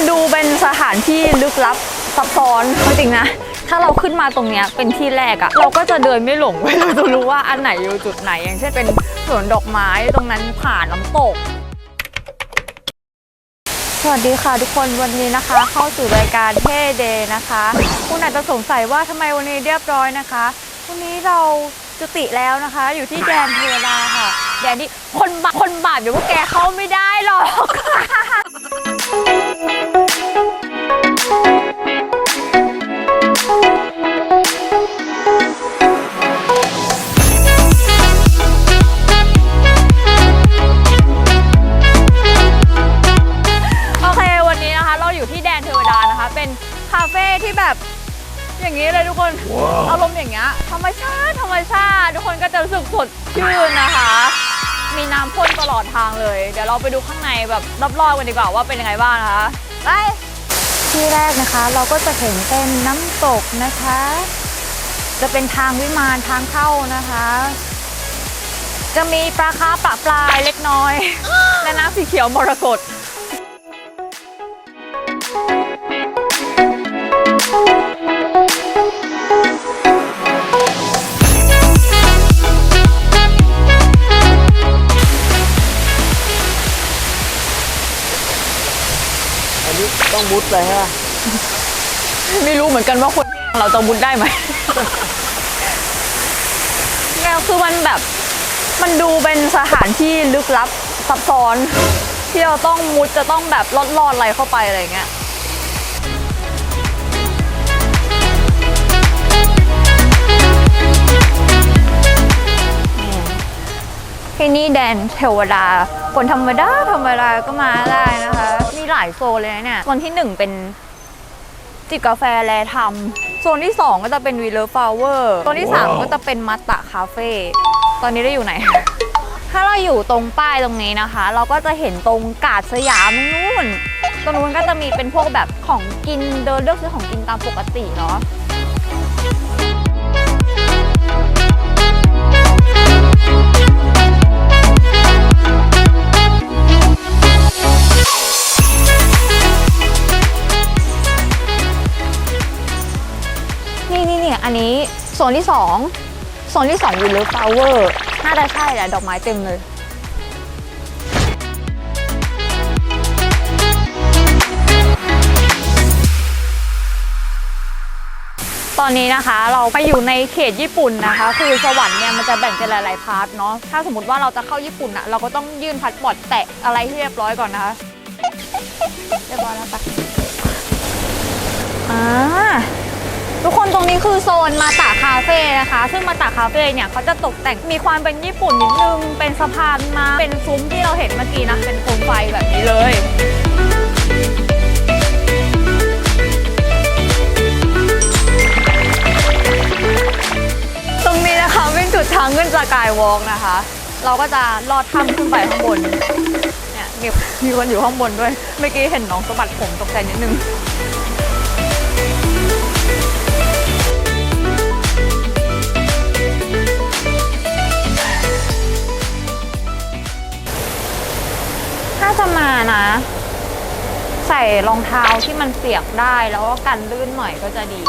มันดูเป็นสถานที่ลึกลับซับซ้อนจริงนะ ถ้าเราขึ้นมาตรงเนี้ยเป็นที่แรกอะเราก็จะเดินไม่หลงเว้ยเราจะรู้ว่าอันไหนอยู่จุดไหน อย่างเช่นเป็นสวนดอกไม้ตรงนั้นผ่านน้ำตกสวัสดีค่ะทุกคนวันนี้นะคะ เข้าสู่รายการเท่เดย์นะคะ คุณอาจจะสงสัยว่าทำไมวันนี้เรียบร้อยนะคะวันนี้เราจุติแล้วนะคะ อยู่ที่แดนเทวดาค่ะ แดนที่คนบาปคนบาปเดี๋ยวพวกแกเข้าไม่ได้หรอก อย่างนี้เลยทุกคน อารมณ์อย่างเงี้ยธรรมชาติธรรมชาติ ทุกคนก็จะรู้สึกสดชื่นนะคะ มีน้ำพ่นตลอดทางเลย เดี๋ยวเราไปดูข้างในแบบรอบๆกันดีกว่าว่าเป็นยังไงบ้างนะคะไปที่แรกนะคะ เราก็จะเห็นเป็นน้ำตกนะคะ จะเป็นทางวิมานทางเข้านะคะ จะมีปลาคาร์ฟประปรายเล็กน้อยและน้ำสีเขียวมรกต มุดเลยฮะไม่รู้เหมือนกันว่าคนเราจะบุญได้ไหมเนี่ยคือมันแบบ มันดูเป็นสถานที่ลึกลับซับซ้อน ที่เราต้องมุดจะต้องแบบลอดลอดอะไรเข้าไปอะไรอย่างเงี้ยที่นี่แดนเทวดา คนธรรมดา ธรรมดาก็มาได้นะคะมี หลายโซนเลยนะเนี่ยโซนที่หนึ่งเป็นจิบกาแฟแลทำโซนที่สองก็จะเป็นวีเลอร์ฟลาวเวอร์โซนที่สามก็จะเป็นมัตตะคาเฟ่ตอนนี้ได้อยู่ไหน ถ้าเราอยู่ตรงป้ายตรงนี้นะคะ เราก็จะเห็นตรงกาดสยามนู่นตรงนู้นก็จะมีเป็นพวกแบบของกินเดินเลือกซื้อของกินตามปกติเนาะ นี้โซนที่สองโซนที่สองวิลเลอร์ฟลาวเวอร์น่าจะใช่แหละดอกไม้เต็มเลยตอนนี้นะคะเราไปอยู่ในเขตญี่ปุ่นนะคะ คือสวรรค์เนี่ยมันจะแบ่งเป็นหลาย ๆ พาร์ทเนาะถ้าสมมติว่าเราจะเข้าญี่ปุ่นอะเราก็ต้องยื่นพาสปอร์ตแตะอะไรที่เรียบร้อยก่อนนะคะเรียบร้อยแล้วปะอ่า ทุกคนตรงนี้คือโซนมาตาคาเฟ่นะคะ ซึ่งมาตาคาเฟ่เนี่ยเขาจะตกแต่งมีความเป็นญี่ปุ่นนิดนึง เป็นสะพานมาเป็นซุ้มที่เราเห็นเมื่อกี้นะ เป็นโคมไฟแบบนี้เลยตรงนี้นะคะเป็นจุดทางขึ้นสกายวอล์กนะคะ เราก็จะลอดถ้ำขึ้นไปข้างบนเนี่ยมีมีคนอยู่ข้างบนด้วย เมื่อกี้เห็นน้องสะบัดผมตกใจนิดนึง ส่รองเท้าที่มันเปียกได้แล้วก็กันลื่นหน่อยก็จะดี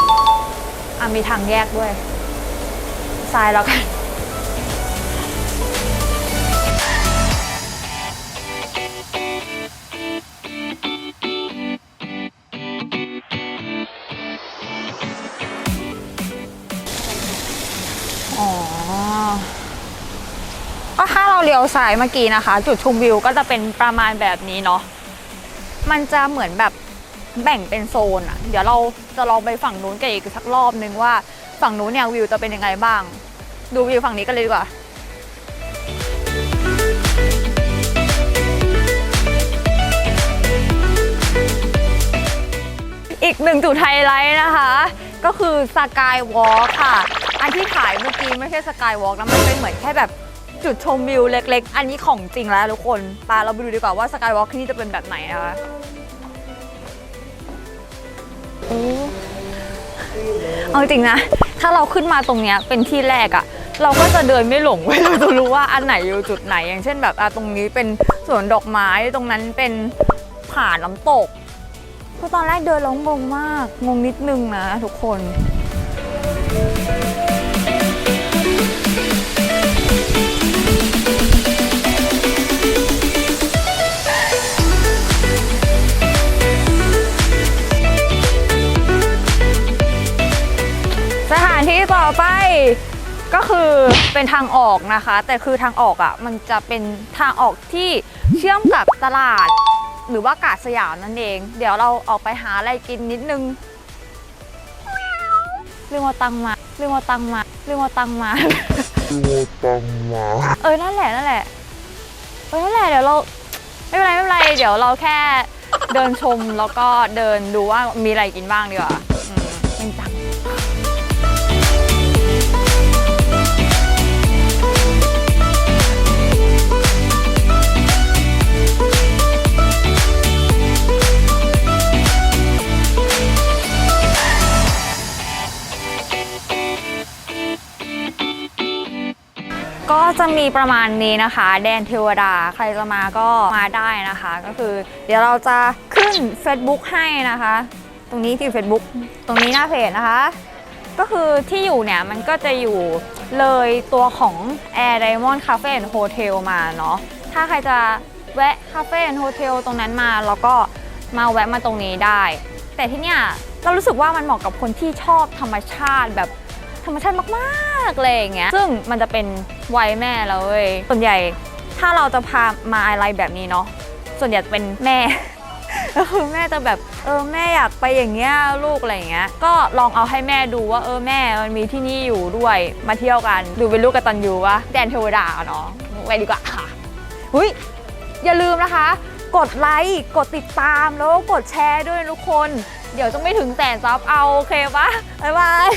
อะมีทางแยกด้วยทรายแล้วกันอ๋อก็ถ้าเราเลี้ยวซ้ายเมื่อกี้นะคะ จุดชมวิวก็จะเป็นประมาณแบบนี้เนาะ มันจะเหมือนแบบแบ่งเป็นโซนอะเดี๋ยวเราจะลองไปฝั่งนู้นกันอีกสักรอบนึงว่าฝั่งนู้นเนี่ยวิวจะเป็นยังไงบ้าง ดูวิวฝั่งนี้กันเลยดีกว่าอีกหนึ่งจุดไฮไลท์นะคะ ก็คือสกายวอล์กค่ะ อันที่ถ่ายเมื่อกี้ไม่ใช่สกายวอล์กนะมันเป็นเหมือนแค่แบบ จุดชมวิวเล็ก ๆ อันนี้ของจริงแล้วทุกคนไปาเราไปดูดีกว่าว่าสกายวอล์กที่นี่จะเป็นแบบไหนนะคะเอาจริงนะ ถ้าเราขึ้นมาตรงเนี้ยเป็นที่แรกอะเราก็จะเดินไม่หลงเว้ยเราจะรู้ว่าอันไหนอยู่จุดไหน อย่างเช่นแบบอะตรงนี้เป็นสวนดอกไม้ตรงนั้นเป็นผาน้ำตกคือตอนแรกเดินแล้วงงมาก งงนิดนึงนะทุกคน ต่อไป ก็คือเป็นทางออกนะคะ แต่คือทางออกอะ่ะมันจะเป็นทางออกที่เชื่อมกับตลาด หรือว่ากาดสยามนั่นเอง เดี๋ยวเราออกไปหาอะไรกินนิดนึงลืมเอาตังค์มาลืมเอาตังค์มาลืมเอาตังค์มาเออนั่นแหละนั่นแหละเออนั่นแหละเดี๋ยวเราไม่เป็นไรไม่เป็นไรเดี๋ยวเราแค่เดินชมแล้วก็เดินดูว่ามีอะไรกินบ้างดีกว่า จะมีประมาณนี้นะคะ แดนเทวดาใครจะมาก็มาได้นะคะ ก็คือ เดี๋ยวเราจะขึ้น Facebook ให้นะคะ ตรงนี้ที่ Facebook ตรงนี้หน้าเพจนะคะ ก็คือที่อยู่เนี่ยมันก็จะอยู่เลยตัวของ Air Diamond Cafe and Hotel มาเนาะถ้าใครจะแวะ Cafe and Hotel ตรงนั้นมาแล้วก็มาแวะมาตรงนี้ได้ แต่ที่เนี่ยเรารู้สึกว่ามันเหมาะกับคนที่ชอบธรรมชาติแบบ ธรรมชาติมากๆเลยอย่างเงี้ยซึ่งมันจะเป็นวัยแม่แล้วเว้ยส่วนใหญ่ถ้าเราจะพามาอะไรแบบนี้เนาะส่วนใหญ่เป็นแม่ก็คือแม่จะแบบเออแม่อยากไปอย่างเงี้ยลูกอะไรอย่างเงี้ยก็ลองเอาให้แม่ดูว่าเออแม่มันมีที่นี่อยู่ด้วยมาเที่ยวกันดูเป็นลูกกตันยูวะแดนเทวดาเนาะไปดีกว่าค่ะหุยอย่าลืมนะคะ กดไลค์กดติดตามแล้วก็กดแชร์ด้วยทุกคน เดี๋ยวจะไม่ถึงแสนซับเอาโอเคปะบ๊ายบาย